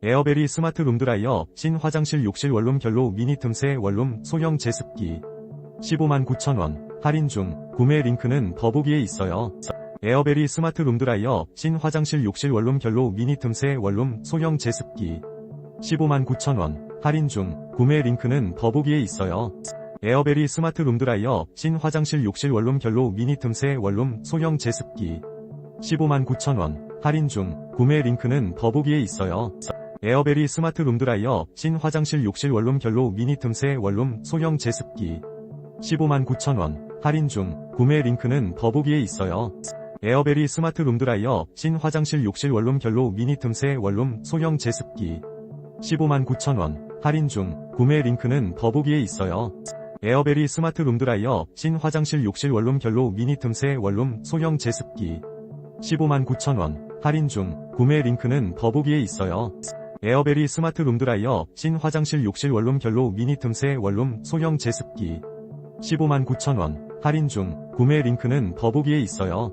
에어베리 스마트 룸드라이어 신 화장실 욕실 원룸 결로 미니 틈새 원룸 소형 제습기. 15만 9천원. 할인 중. 구매 링크는 더보기에 있어요. 에어베리 스마트 룸드라이어 신 화장실 욕실 원룸 결로 미니 틈새 원룸 소형 제습기. 15만 9천원. 할인 중. 구매 링크는 더보기에 있어요. 에어베리 스마트 룸드라이어 신 화장실 욕실 원룸 결로 미니 틈새 원룸 소형 제습기. 15만 9천원. 할인 중. 구매 링크는 더보기에 있어요. 에어베리 스마트 룸드라이어 신 화장실 욕실 원룸 결로 미니 틈새 원룸 소형 제습기. 15만 9천원. 할인 중. 구매 링크는 더보기에 있어요. 에어베리 스마트 룸드라이어 신 화장실 욕실 원룸 결로 미니 틈새 원룸 소형 제습기. 15만 9천원. 할인 중. 구매 링크는 더보기에 있어요. 에어베리 스마트 룸드라이어 신 화장실 욕실 원룸 결로 미니 틈새 원룸 소형 제습기. 15만 9천원. 할인 중. 구매 링크는 더보기에 있어요. 에어베리 스마트 룸드라이어 신 화장실 욕실 원룸 결로 미니 틈새 원룸 소형 제습기. 15만 9천원. 할인 중. 구매 링크는 더보기에 있어요.